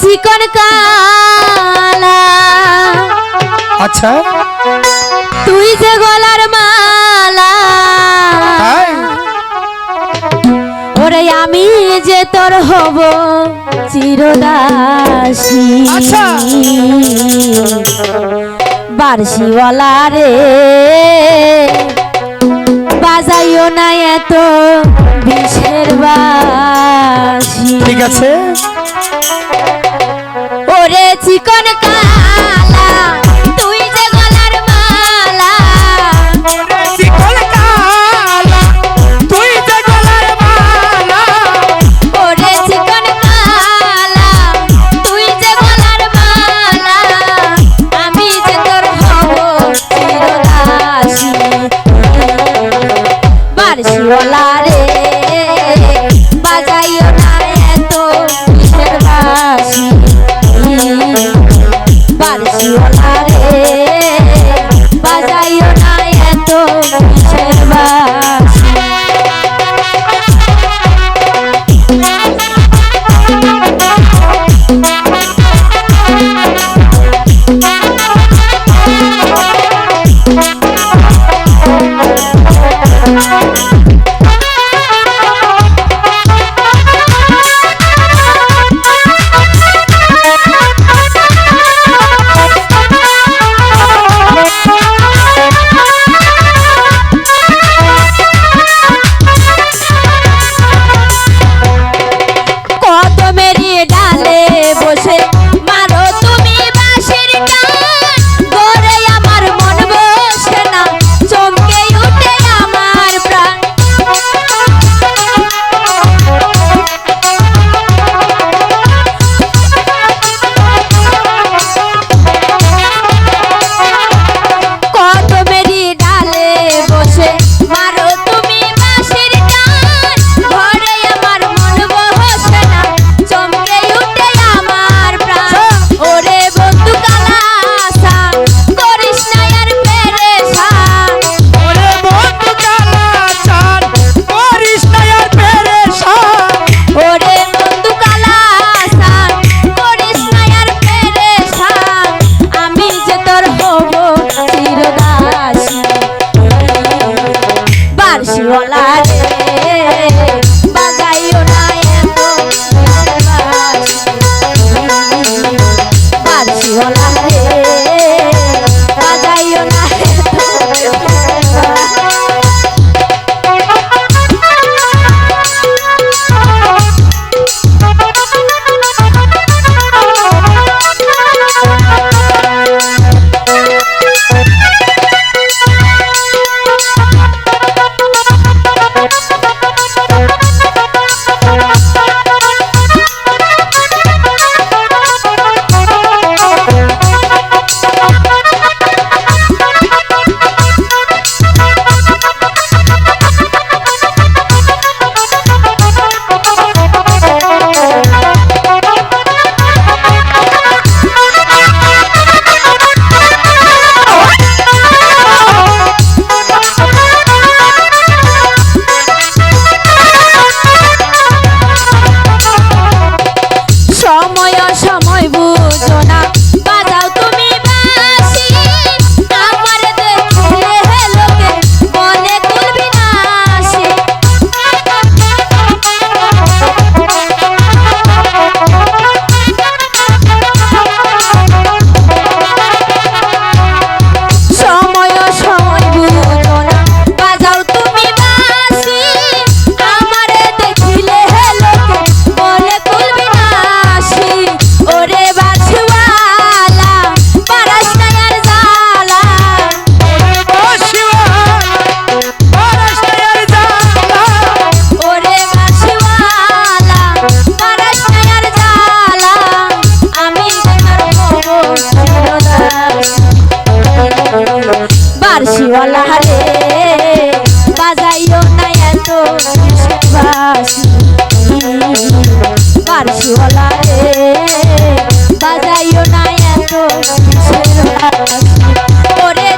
চিকন কালা। আচ্ছা। তুই যে গলার মালা। ওরে আমি যে তোর হব চিরদাসী। আচ্ছা। বার্ষিওয়ালা রে বাজাইও না এত বিষের বাসি ঠিক আছে। চিকন কালা তুই যে গলার মালা। চিকন কালা তুই যে গলার মালা। ওরে চিকন কালা তুই যে গলার মালা। আমি যে তোর হব চিরদাসী। বারশিওলা আরে বোঝো না পার্সিওয়ালা রে বাজাইও না এত ওরে